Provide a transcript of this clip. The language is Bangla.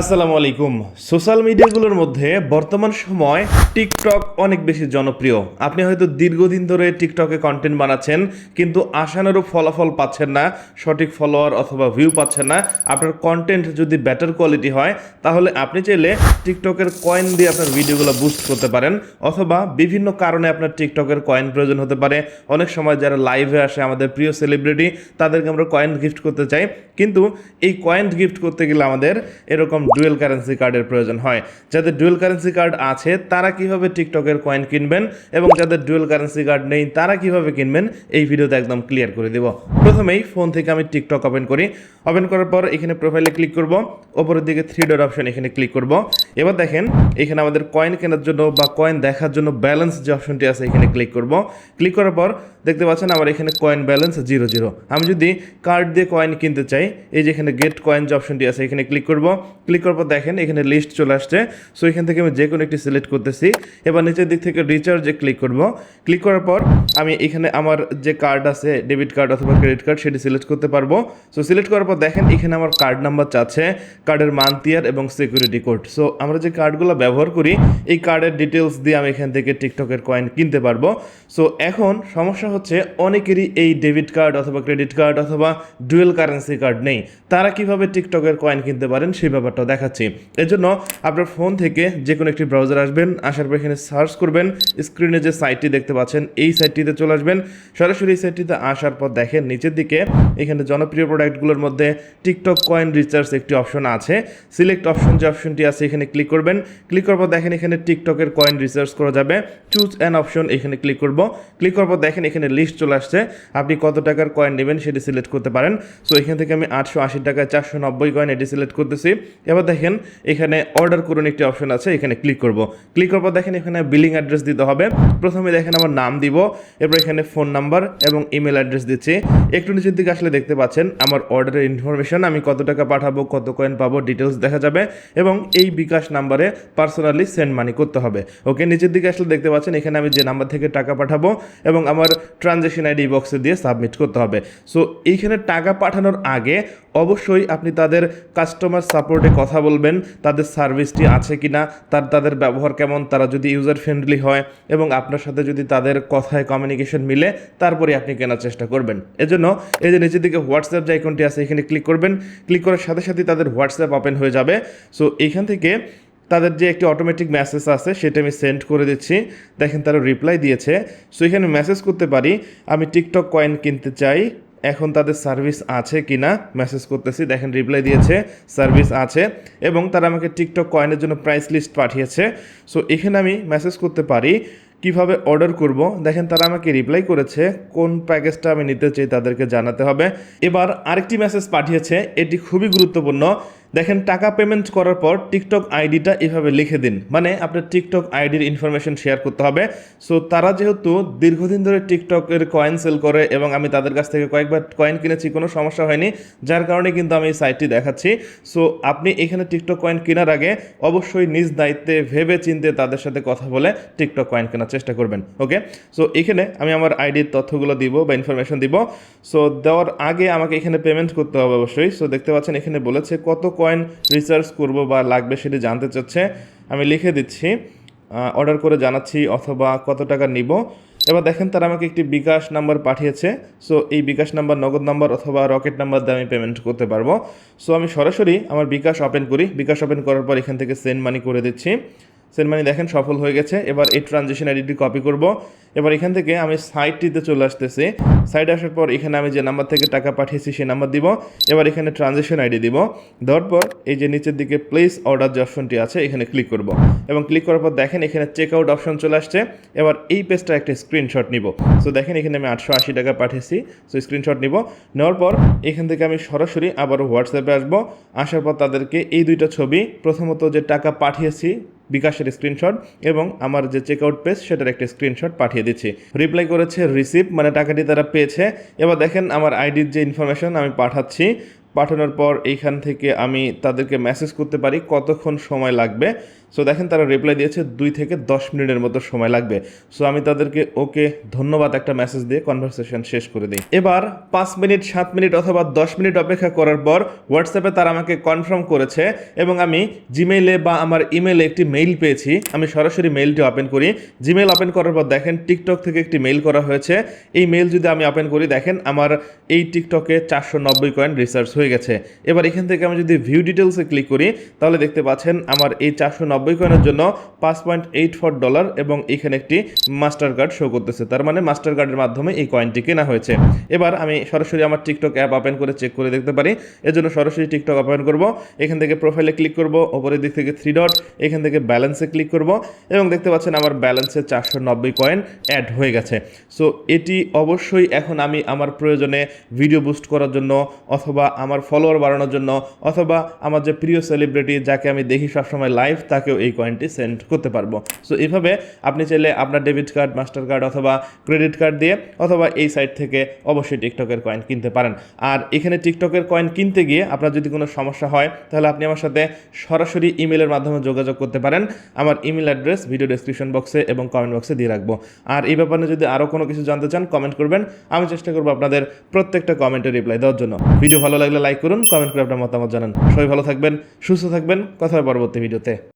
আসসালামু আলাইকুম। সোশ্যাল মিডিয়াগুলোর মধ্যে বর্তমান সময় টিকটক অনেক বেশি জনপ্রিয়। আপনি হয়তো দীর্ঘদিন ধরে টিকটকে কন্টেন্ট বানাচ্ছেন, কিন্তু আশানুরূপ ফলাফল পাচ্ছেন না, সঠিক ফলোয়ার অথবা ভিউ পাচ্ছেন না। আপনার কন্টেন্ট যদি বেটার কোয়ালিটি হয়, তাহলে আপনি চাইলে টিকটকের কয়েন দিয়ে আপনার ভিডিওগুলো বুস্ট করতে পারেন, অথবা বিভিন্ন কারণে আপনার টিকটকের কয়েন প্রয়োজন হতে পারে। অনেক সময় যারা লাইভে আসে, আমাদের প্রিয় সেলিব্রিটি তাদেরকে আমরা কয়েন গিফট করতে চাই। কিন্তু এই কয়েন গিফট করতে গেলে আমাদের এরকম ডুয়েল কারেন্সি কার্ডের প্রয়োজন হয়। যাদের ডুয়েল কারেন্সি কার্ড আছে, তারা কীভাবে টিকটকের কয়েন কিনবেন এবং যাদের ডুয়েল কারেন্সি কার্ড নেই, তারা কীভাবে কিনবেন, এই ভিডিওতে একদম ক্লিয়ার করে দেব। প্রথমেই ফোন থেকে আমি টিকটক ওপেন করি। ওপেন করার পর এখানে প্রোফাইলে ক্লিক করব। ওপরের দিকে থ্রি ডট অপশন এখানে ক্লিক করব। এবার দেখেন, এখানে আমাদের কয়েন কেনার জন্য বা কয়েন দেখার জন্য ব্যালেন্স যে অপশনটি আছে, এখানে ক্লিক করব। ক্লিক করার পর দেখতে পাচ্ছেন আমার এখানে কয়েন ব্যালেন্স জিরো জিরো আমি যদি কার্ড দিয়ে কয়েন কিনতে চাই, এই যে এখানে গেট কয়েন যে অপশনটি আছে, এখানে ক্লিক করব। ক্লিক করার পর দেখেন এখানে লিস্ট চলে আসছে। সো এখান থেকে আমি যে কোনো একটি সিলেক্ট করতেছি। এবার নিচের দিক থেকে রিচার্জে ক্লিক করব। ক্লিক করার পর আমি এখানে আমার যে কার্ড আছে ডেবিট কার্ড অথবা ক্রেডিট কার্ড সেটি সিলেক্ট করতে পারব। সো সিলেক্ট করার পর দেখেন এখানে আমার কার্ড নাম্বার চাচ্ছে কার্ডের মান্থ ইয়ার এবং সিকিউরিটি কোড সো আমরা যে কার্ডগুলো ব্যবহার করি, এই কার্ডের ডিটেলস দিয়ে আমি এখান থেকে টিকটকের কয়েন কিনতে পারব। সো এখন সমস্যা হচ্ছে অনেকেরই এই ডেবিট কার্ড অথবা ক্রেডিট কার্ড অথবা ডুয়েল কারেন্সি কার্ড নেই। তারা কীভাবে টিকটকের কয়েন কিনতে পারেন সেই ব্যাপারটা দেখাচ্ছি। এর জন্য আপনার ফোন থেকে যে কোনো একটি ব্রাউজার আসবেন, আসার পর এখানে সার্চ করবেন, স্ক্রিনে যে সাইটটি দেখতে পাচ্ছেন, এই সাইটটিতে চলে আসবেন। সরাসরি এই সাইটটিতে আসার পর দেখেন নিচের দিকে এখানে জনপ্রিয় প্রোডাক্টগুলোর মধ্যে টিকটক কয়েন রিচার্জ একটি অপশন আছে। সিলেক্ট অপশন যে অপশনটি আছে, এখানে ক্লিক করবেন। ক্লিক করার পর দেখেন এখানে টিকটকের কয়েন রিচার্জ করা যাবে। চুজ অ্যান অপশন এখানে ক্লিক করব। ক্লিক করার পর দেখেন এখানে লিস্ট চলে আসছে। আপনি কত টাকার কয়েন নেবেন সেটি সিলেক্ট করতে পারেন। সো এখান থেকে আমি আটশো আশি টাকায় চারশো নব্বই কয়েন এটি সিলেক্ট করতেছি। এবার দেখেন, এখানে অর্ডার করুন একটি অপশন আছে, এখানে ক্লিক করব। ক্লিক করার পর দেখেন, এখানে বিলিং অ্যাড্রেস দিতে হবে। প্রথমে দেখেন আমার নাম দিব, এরপর এখানে ফোন নাম্বার এবং ইমেল অ্যাড্রেস দিচ্ছি। একটু নিচের দিকে আসলে দেখতে পাচ্ছেন, আমার অর্ডারের ইনফরমেশন আমি কত টাকা পাঠাবো, কত কয়েন পাবো ডিটেলস দেখা যাবে এবং এই বিকাশ নাম্বারে পার্সোনালি সেন্ড মানি করতে হবে। ওকে নিচের দিকে আসলে দেখতে পাচ্ছেন, এখানে আমি যে নাম্বার থেকে টাকা পাঠাবো এবং আমার ট্রানজ্যাকশন আইডি বক্সে দিয়ে সাবমিট করতে হবে। সো এইখানে টাকা পাঠানোর আগে অবশ্যই আপনি তাদের কাস্টমার সাপোর্টে কথা বলবেন, তাদের সার্ভিসটি আছে কি না তার, তাদের ব্যবহার কেমন, তারা যদি ইউজার ফ্রেন্ডলি হয় এবং আপনার সাথে যদি তাদের কথায় কমিউনিকেশন মিলে তারপরে আপনি কেনার চেষ্টা করবেন। এজন্য এই যে নিচের দিকে হোয়াটসঅ্যাপ যে আইকনটি আছে, এখানে ক্লিক করবেন। ক্লিক করার সাথে সাথে তাদের হোয়াটসঅ্যাপ ওপেন হয়ে যাবে। সো এইখান থেকে তাদের যে একটি অটোমেটিক মেসেজ আছে, সেটা আমি সেন্ড করে দিচ্ছি। দেখেন তারা রিপ্লাই দিয়েছে। সো এখানে মেসেজ করতে পারি, আমি টিকটক কয়েন কিনতে চাই, এখন তাদের সার্ভিস আছে কি না মেসেজ করতেছি। দেখেন রিপ্লাই দিয়েছে সার্ভিস আছে, এবং তারা আমাকে টিকটক কয়েনের জন্য প্রাইস লিস্ট পাঠিয়েছে। সো এখানে আমি মেসেজ করতে পারি, কীভাবে অর্ডার করব? দেখেন তারা আমাকে রিপ্লাই করেছে, কোন প্যাকেজটা আমি নিতে চাই তাদেরকে জানাতে হবে। এবার আরেকটি মেসেজ পাঠিয়েছে, এটি খুবই গুরুত্বপূর্ণ। দেখেন, টাকা পেমেন্ট করার পর টিকটক আইডিটা এভাবে লিখে দিন। মানে আপনার টিকটক আইডির ইনফরমেশন শেয়ার করতে হবে। সো তারা যেহেতু দীর্ঘদিন ধরে টিকটকের কয়েন সেল করে এবং আমি তাদের কাছ থেকে কয়েকবার কয়েন কিনেছি, কোনো সমস্যা হয়নি। যার কারণে কিন্তু আমি এই সাইটটি দেখাচ্ছি। সো আপনি এখানে টিকটক কয়েন কেনার আগে অবশ্যই নিজ দায়িত্বে ভেবে চিনতে তাদের সাথে কথা বলে টিকটক কয়েন কেনার চেষ্টা করবেন। ওকে সো এখানে আমি আমার আইডির তথ্যগুলো দিব বা ইনফরমেশন দিব। সো দেওয়ার আগে আমাকে এখানে পেমেন্ট করতে হবে অবশ্যই। সো দেখতে পাচ্ছেন, এখানে বলেছে কত কয়েন রিসার্চ করব বা লাগবে সেটা জানতে চাচ্ছে, আমি লিখে দিচ্ছি অর্ডার করে জানাচ্ছি অথবা কত টাকা নিব। এবার দেখেন তারা আমাকে একটি বিকাশ নাম্বার পাঠিয়েছে সো এই বিকাশ নাম্বার নগদ নাম্বার অথবা রকেট নাম্বার দিয়ে আমি পেমেন্ট করতে পারব। সো আমি সরাসরি আমার বিকাশ ওপেন করি, বিকাশ ওপেন করার পর এখান থেকে সেন্ড মানি করে দিচ্ছি। সেন্ড মানি দেখেন, সফল হয়ে গেছে। এবার এই ট্রানজেকশন আইডিটি কপি করব। এবার এখান থেকে আমি সাইটটিতে চলে আসতেছি। সাইটে আসার পর এখানে আমি যে নাম্বার থেকে টাকা পাঠিয়েছি, সেই নাম্বার দিব। এবার এখানে ট্রানজেকশন আইডি দিব। দেওয়ার পর এই যে নিচের দিকে প্লেস অর্ডার যে অপশনটি আছে, এখানে ক্লিক করব। এবং ক্লিক করার পর দেখেন, এখানে চেক আউট অপশন চলে আসছে। এবার এই পেজটা একটা স্ক্রিনশট নিব। সো দেখেন, এখানে আমি আটশো আশি টাকা পাঠিয়েছি। সো স্ক্রিনশট নিব। নেওয়ার পর এখান থেকে আমি সরাসরি আবারও হোয়াটসঅ্যাপে আসব। আসার পর তাদেরকে এই দুইটা ছবি, প্রথমত যে টাকা পাঠিয়েছি বিকাশের স্ক্রিনশট এবং আমার যে চেকআউট পেজ সেটার একটা স্ক্রিনশট পাঠিয়ে দিচ্ছি। রিপ্লাই করেছে রিসিভ মানে টাকাটি তারা পেয়েছে। এবার দেখেন, আমার আইডির যে ইনফরমেশন আমি পাঠাচ্ছি, পাঠানোর পর এইখান থেকে আমি তাদেরকে মেসেজ করতে পারি কতক্ষণ সময় লাগবে। সো দেখেন তারা রিপ্লাই দিয়েছে দুই থেকে দশ মিনিটের মতো সময় লাগবে। সো আমি তাদেরকে ওকে ধন্যবাদ একটা মেসেজ দিয়ে কনভারসেশন শেষ করে দিই। এবার পাঁচ মিনিট, সাত মিনিট অথবা দশ মিনিট অপেক্ষা করার পর হোয়াটসঅ্যাপে তারা আমাকে কনফার্ম করেছে এবং আমি জিমেইলে বা আমার ইমেলে একটি মেইল পেয়েছি। আমি সরাসরি মেইলটি ওপেন করি। জিমেইল ওপেন করার পর দেখেন টিকটক থেকে একটি মেইল করা হয়েছে। এই মেইল যদি আমি ওপেন করি, দেখেন আমার এই টিকটকে চারশো নব্বই কয়েন রিসার্চ হয়ে গেছে। এবার এখান থেকে আমি যদি ভিউ ডিটেলসে ক্লিক করি, তাহলে দেখতে পাচ্ছেন আমার এই চারশো নব্বই নব্বই কয়েনের জন্য পাঁচ পয়েন্ট এইট ফোর ডলার এবং এখানে একটি মাস্টার কার্ড শো করতেছে। তার মানে মাস্টার কার্ডের মাধ্যমে এই কয়েনটি কেনা হয়েছে। এবার আমি সরাসরি আমার টিকটক অ্যাপ ওপেন করে চেক করে দেখতে পারি। এর জন্য সরাসরি টিকটক ওপেন করব। এখান থেকে প্রোফাইলে ক্লিক করব। ওপরের দিক থেকে থ্রি ডট এখান থেকে ব্যালেন্সে ক্লিক করব। এবং দেখতে পাচ্ছেন আমার ব্যালেন্সে চারশো নব্বই কয়েন অ্যাড হয়ে গেছে। সো এটি অবশ্যই এখন আমি আমার প্রয়োজনে ভিডিও বুস্ট করার জন্য অথবা আমার ফলোয়ার বাড়ানোর জন্য অথবা আমার যে প্রিয় সেলিব্রিটি যাকে আমি দেখি সবসময় লাইভ তাকেও এই কয়েনটি সেন্ড করতে পারব। সো এইভাবে আপনি চাইলে আপনার ডেবিট কার্ড মাস্টার কার্ড অথবা ক্রেডিট কার্ড দিয়ে অথবা এই সাইট থেকে অবশ্যই টিকটকের কয়েন কিনতে পারেন। আর এখানে টিকটকের কয়েন কিনতে গিয়ে আপনার যদি কোনো সমস্যা হয়, তাহলে আপনি আমার সাথে সরাসরি ইমেলের মাধ্যমে যোগাযোগ করতে পারেন। আমার ইমেল অ্যাড্রেস ভিডিও ডেসক্রিপশন বক্সে এবং কমেন্ট বক্সে দিয়ে রাখব। আর এই ব্যাপারে যদি আরও কোনো কিছু জানতে চান কমেন্ট করবেন। আমি চেষ্টা করব আপনাদের প্রত্যেকটা কমেন্টে রিপ্লাই দেওয়ার জন্য। ভিডিও ভালো লাগলে লাইক করুন কমেন্ট করে আপনার মতামত জানান। সবাই ভালো থাকবেন, সুস্থ থাকবেন। কথা পরবর্তী ভিডিওতে